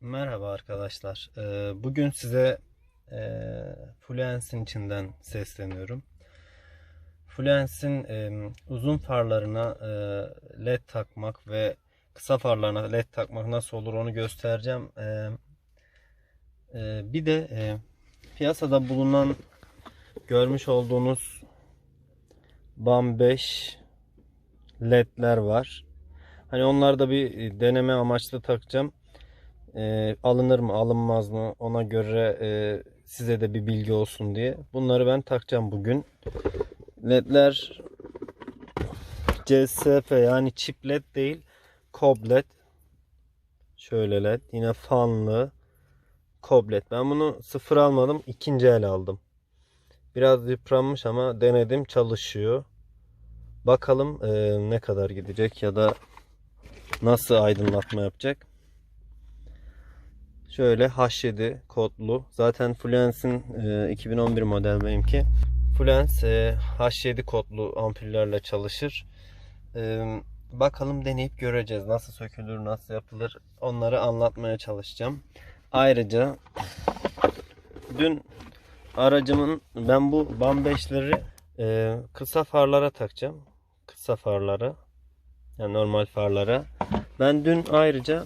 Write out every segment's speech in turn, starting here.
Merhaba arkadaşlar. Ee, Bugün size e, Fluence'in içinden sesleniyorum. Fluence'in e, uzun farlarına e, led takmak ve kısa farlarına led takmak nasıl olur onu göstereceğim. Bir de piyasada bulunan görmüş olduğunuz BAM 5 ledler var. Hani onları da bir deneme amaçlı takacağım. E, alınır mı alınmaz mı ona göre e, size de bir bilgi olsun diye. Bunları ben takacağım bugün. LED'ler CSF yani çip LED değil Cob LED. Şöyle LED yine fanlı Cob LED. Ben bunu sıfır almadım ikinci el aldım. Biraz yıpranmış ama denedim çalışıyor. Bakalım e, ne kadar gidecek ya da nasıl aydınlatma yapacak. Şöyle H7 kodlu. Zaten Fluence'in e, 2011 model benimki. Fluence e, H7 kodlu ampullerle çalışır. E, bakalım deneyip göreceğiz. Nasıl sökülür, nasıl yapılır onları anlatmaya çalışacağım. Ayrıca dün aracımın ben bu BAM 5'leri e, kısa farlara takacağım. Kısa farlara. Yani normal farlara. Ben dün ayrıca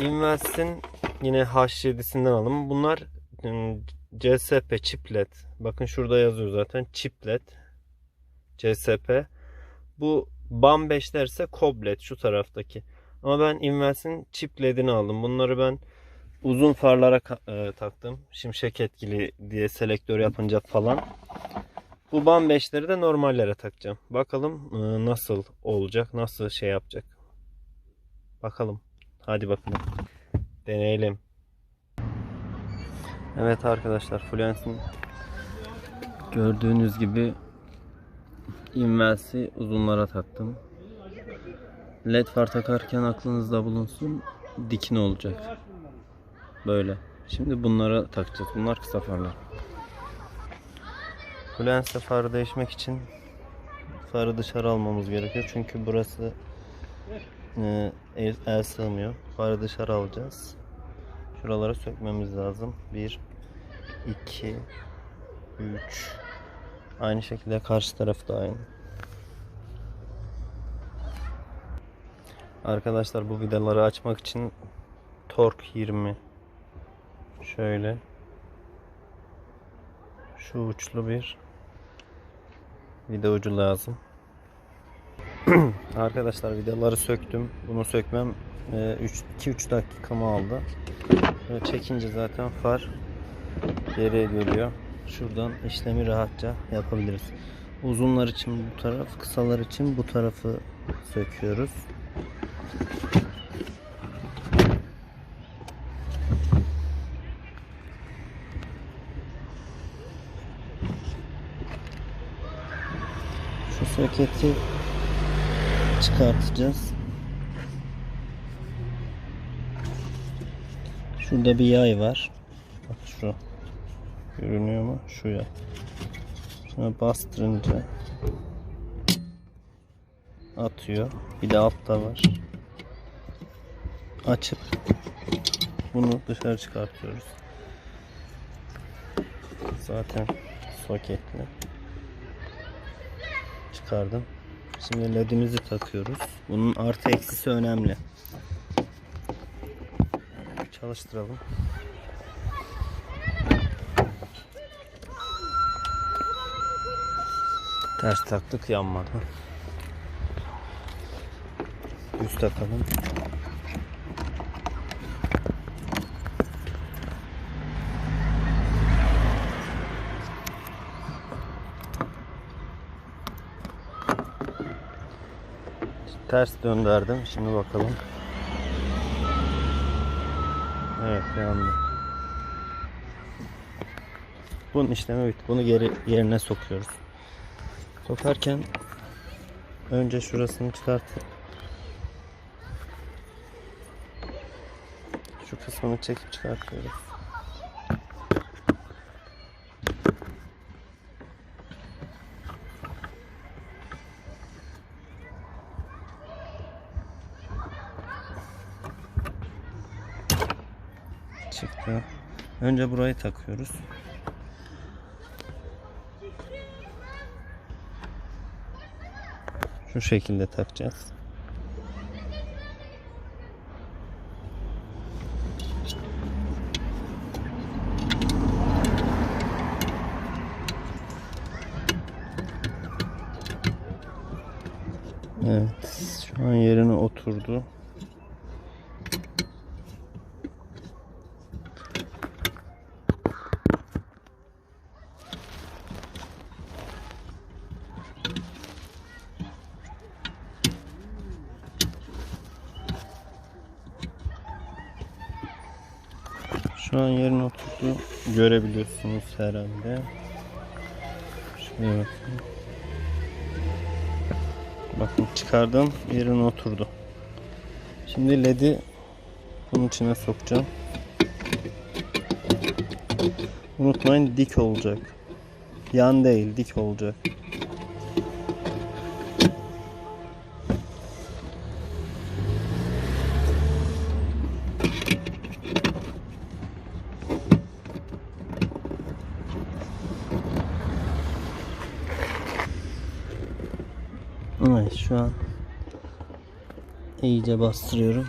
Invest'in yine H7'sinden aldım. Bunlar ım, CSP chiplet. Bakın şurada yazıyor zaten chiplet. CSP. Bu BAM 5'ler ise Coblet şu taraftaki. Ama ben Invest'in chip ledini aldım. Bunları ben uzun farlara e, taktım. Şimşek etkili diye selektör yapınca falan. Bu BAM 5'leri de normallere takacağım. Bakalım e, nasıl olacak, nasıl şey yapacak. Bakalım. Hadi bakalım. Deneyelim. Evet arkadaşlar Fluence'in gördüğünüz gibi inversi uzunlara taktım. LED far takarken aklınızda bulunsun dikin olacak. Böyle. Şimdi bunlara takacağız. Bunlar kısa farlar. Fluence'de farı değişmek için farı dışarı almamız gerekiyor. Çünkü burası e, el, el sığmıyor. Farı dışarı alacağız. Şuraları sökmemiz lazım. 1 2 3 Aynı şekilde karşı taraf da aynı. Arkadaşlar bu vidaları açmak için tork 20 şöyle şu uçlu bir vida ucu lazım. Arkadaşlar vidaları söktüm. Bunu sökmem 2-3 dakikamı aldı. Böyle çekince zaten far geriye geliyor. Şuradan işlemi rahatça yapabiliriz. Uzunlar için bu taraf, kısalar için bu tarafı söküyoruz. Şu soketi çıkartacağız. Şurada bir yay var. Bak şu. Görünüyor mu? Şu yay. Şuna bastırınca atıyor. Bir de altta var. Açıp bunu dışarı çıkartıyoruz. Zaten soketli. Çıkardım. Şimdi ledimizi takıyoruz. Bunun artı eksisi önemli. Çalıştıralım. Ters taktık yanmadı. Düz takalım. Ters döndürdüm. Şimdi bakalım. Evet yandı. Bunun işlemi bitti. Bunu geri yerine sokuyoruz. Sokarken önce şurasını çıkartıp şu kısmını çekip çıkartıyoruz. Önce burayı takıyoruz. Şu şekilde takacağız. Evet, şu an yerine oturdu. Şu an yerine oturdu. Görebiliyorsunuz herhalde. Şuraya bakın. Bakın çıkardım yerine oturdu. Şimdi ledi bunun içine sokacağım. Unutmayın dik olacak. Yan değil dik olacak. İyice bastırıyorum.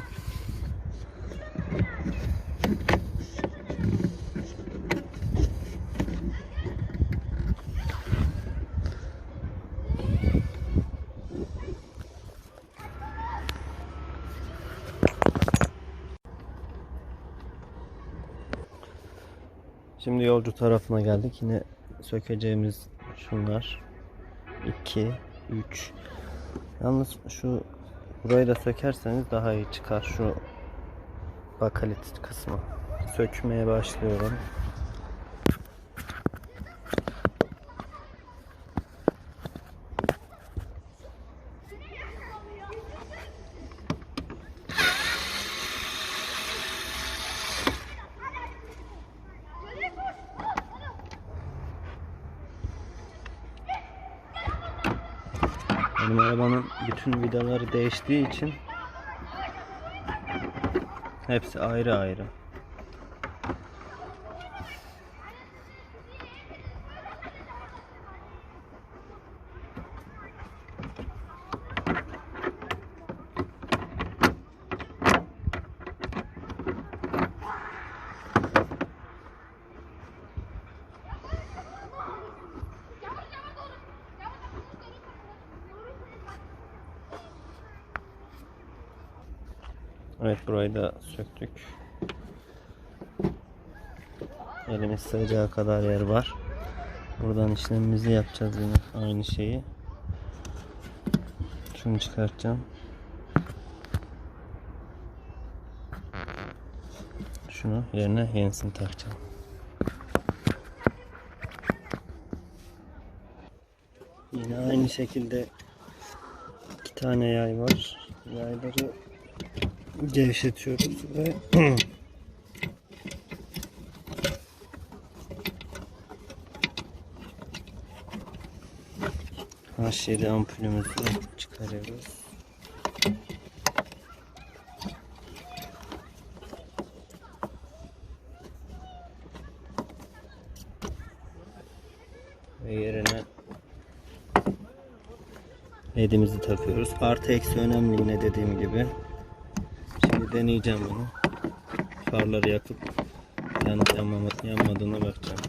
Şimdi yolcu tarafına geldik. Yine sökeceğimiz şunlar. 2 3 Yalnız şu burayı da sökerseniz daha iyi çıkar şu bakalit kısmı. Sökmeye başlıyorum. Benim arabanın bütün vidaları değiştiği için hepsi ayrı ayrı. Evet burayı da söktük. Elimiz sığacağı kadar yer var. Buradan işlemimizi yapacağız yine aynı şeyi. Şunu çıkartacağım. Şunu yerine yenisini takacağım. Yine aynı şekilde iki tane yay var. Yayları gevşetiyoruz ve H7 ampulümüzü çıkarıyoruz. Ve yerine ledimizi takıyoruz. Artı eksi önemli yine dediğim gibi. Deneyeceğim bunu. Farları yakıp yanıp yanmadığına bakacağım.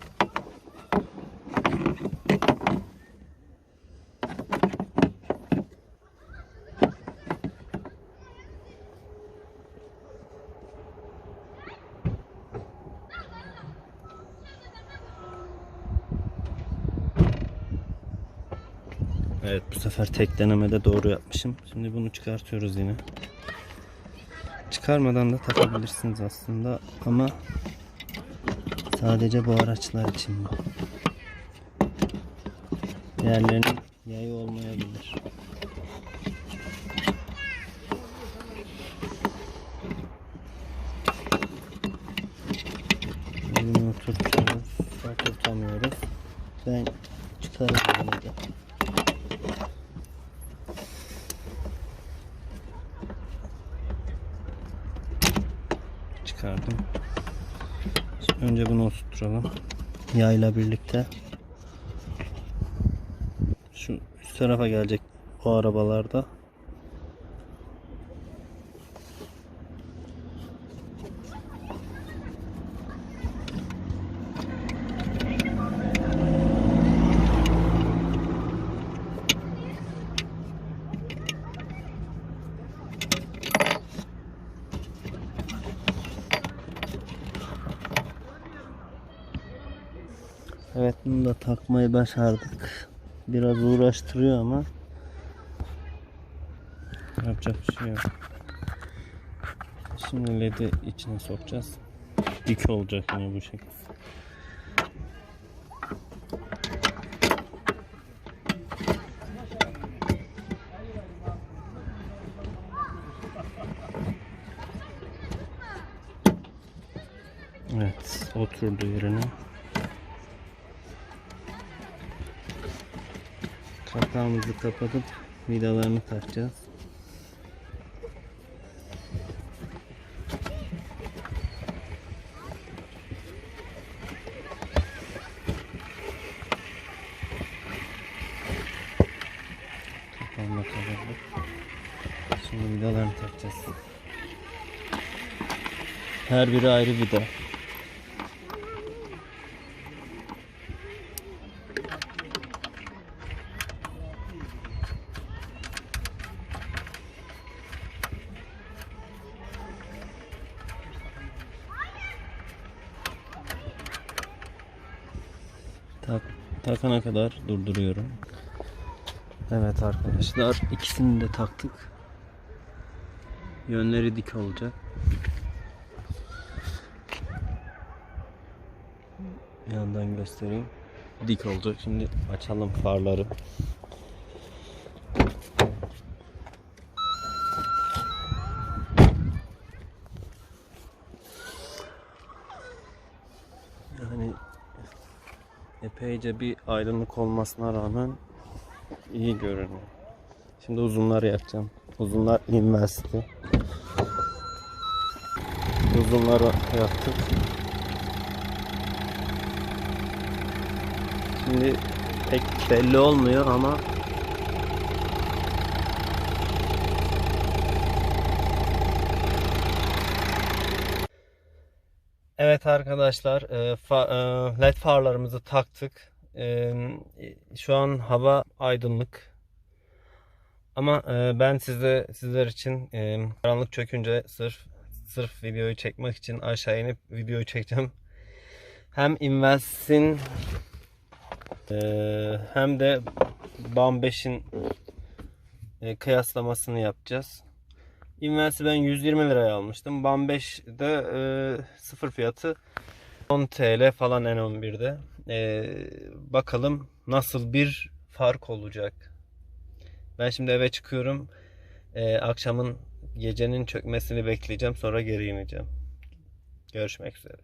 Evet bu sefer tek denemede doğru yapmışım. Şimdi bunu çıkartıyoruz yine. Çıkarmadan da takabilirsiniz aslında ama sadece bu araçlar için bu. Diğerlerinin yayı olmayabilir. Bunu oturtuyoruz, oturtamıyoruz. Ben çıkarıyorum bunu da. Çıkardım. Şimdi önce bunu oturtturalım. Yayla birlikte. Şu üst tarafa gelecek o arabalarda. Evet bunu da takmayı başardık. Biraz uğraştırıyor ama yapacak bir şey yok. Şimdi led'i içine sokacağız. Dik olacak yine bu şekilde. Evet, oturdu yerine. Kapağımızı kapatıp vidalarını takacağız. Kapağını kapatıp şimdi vidalarını takacağız. Her biri ayrı vida. Takana kadar durduruyorum. Evet arkadaşlar ikisini de taktık. Yönleri dik olacak. Yandan göstereyim. Dik olacak. Şimdi açalım farları. Yani epeyce bir aydınlık olmasına rağmen iyi görünüyor. Şimdi uzunlar yapacağım. Uzunlar inversti. Uzunlar yaptık. Şimdi pek belli olmuyor ama Evet arkadaşlar e, fa- e, led farlarımızı taktık. E, Şu an hava aydınlık. Ama e, ben size sizler için e, karanlık çökünce sırf sırf videoyu çekmek için aşağı inip videoyu çekeceğim. Hem Invest'in e, hem de BAM 5'in e, kıyaslamasını yapacağız. Invest'i ben 120 liraya almıştım. BAM 5'de e, sıfır fiyatı 10 TL falan N11'de. E, bakalım nasıl bir fark olacak. Ben şimdi eve çıkıyorum. E, akşamın gecenin çökmesini bekleyeceğim. Sonra geri ineceğim. Görüşmek üzere.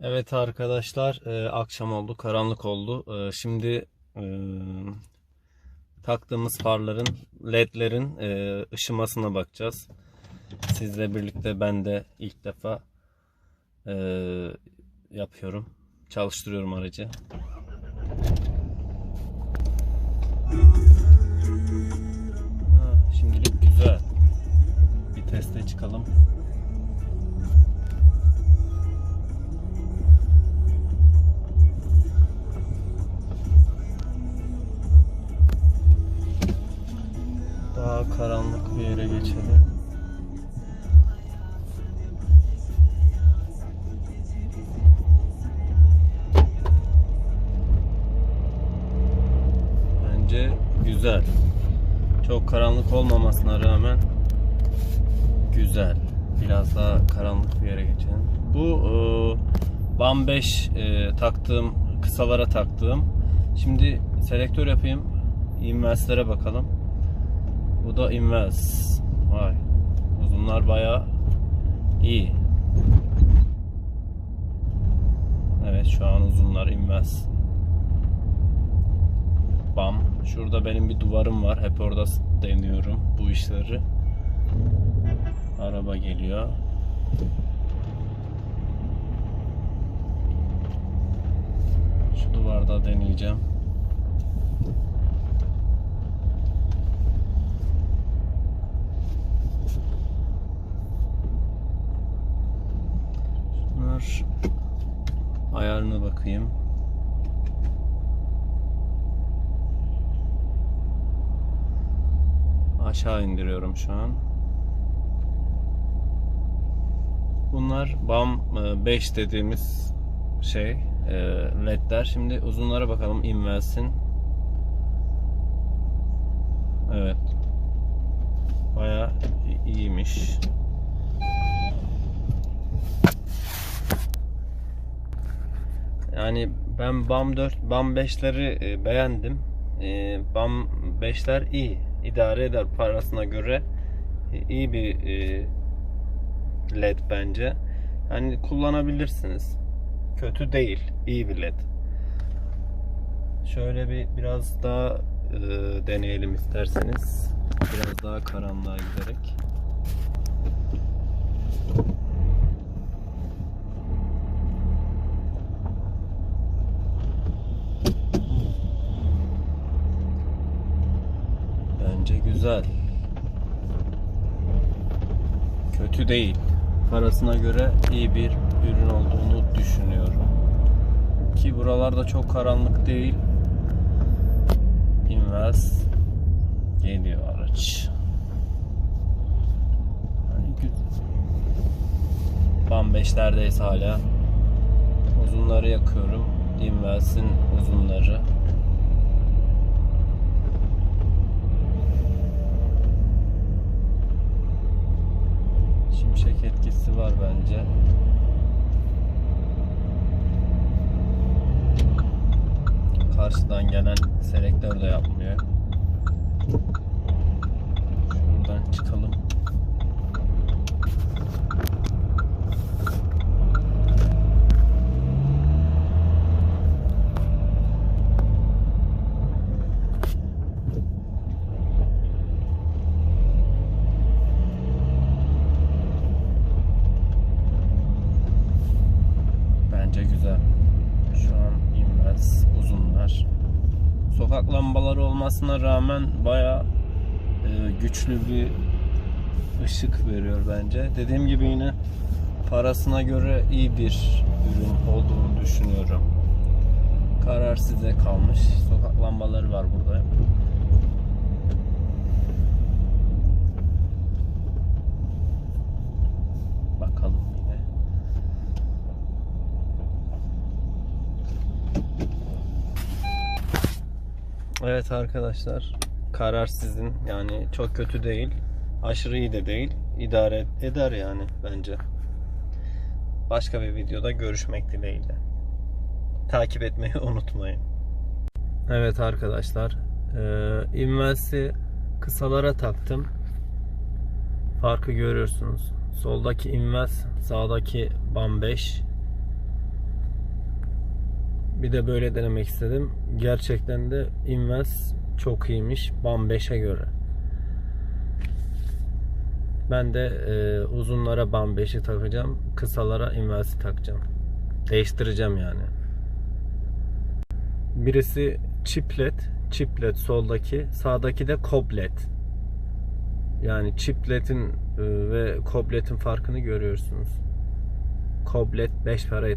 Evet arkadaşlar e, akşam oldu. Karanlık oldu. E, şimdi e, taktığımız farların ledlerin e, ışımasına bakacağız. Sizle birlikte ben de ilk defa e, yapıyorum. Çalıştırıyorum aracı. Ha, şimdilik güzel. Bir teste çıkalım. Daha karanlık bir yere geçelim. Bence güzel. Çok karanlık olmamasına rağmen güzel. Biraz daha karanlık bir yere geçelim. Bu e, BAM 5 e, taktığım, kısalara taktığım. Şimdi selektör yapayım. Inverse'lere bakalım. Bu da inmez. Vay. Uzunlar baya iyi. Evet şu an uzunlar inmez. Bam. Şurada benim bir duvarım var. Hep orada deniyorum bu işleri. Araba geliyor. Şu duvarda deneyeceğim. Şunlar ayarına bakayım. Aşağı indiriyorum şu an. Bunlar BAM 5 dediğimiz şey e, ledler. Şimdi uzunlara bakalım inversin. Evet. Baya iyiymiş. Yani ben BAM 4, BAM 5'leri e, beğendim. E, BAM 5'ler iyi. idare eder parasına göre. E, iyi bir led bence. Yani kullanabilirsiniz. Kötü değil. iyi bir led. Şöyle bir biraz daha deneyelim isterseniz. Biraz daha karanlığa giderek. Bence güzel. Kötü değil. Parasına göre iyi bir ürün olduğunu düşünüyorum. Ki buralarda çok karanlık değil. Inverse geliyor araç. Hani. BAM 5'lerdeyiz hala. Uzunları yakıyorum. Inverse'in uzunları. Şimşek etkisi var bence. Karşıdan gelen selektör de yapmıyor. Şuradan çıkalım. Bence güzel. Şu an inmez uzunlar. Sokak lambaları olmasına rağmen baya güçlü bir ışık veriyor bence. Dediğim gibi yine parasına göre iyi bir ürün olduğunu düşünüyorum. Karar size kalmış. Sokak lambaları var burada. Bakalım yine. Evet arkadaşlar karar sizin. Yani çok kötü değil aşırı iyi de değil. İdare eder yani bence. Başka bir videoda görüşmek dileğiyle. Takip etmeyi unutmayın. Evet arkadaşlar e, inversi kısalara taktım. Farkı görüyorsunuz. Soldaki invers sağdaki bam 5 bir de böyle denemek istedim. Gerçekten de Invest çok iyiymiş. BAM 5'e göre. Ben de e, uzunlara BAM 5'i takacağım. Kısalara Invest'i takacağım. Değiştireceğim yani. Birisi chiplet. Chiplet soldaki. Sağdaki de koblet. Yani chipletin e, ve kobletin farkını görüyorsunuz. Koblet 5 para etmez.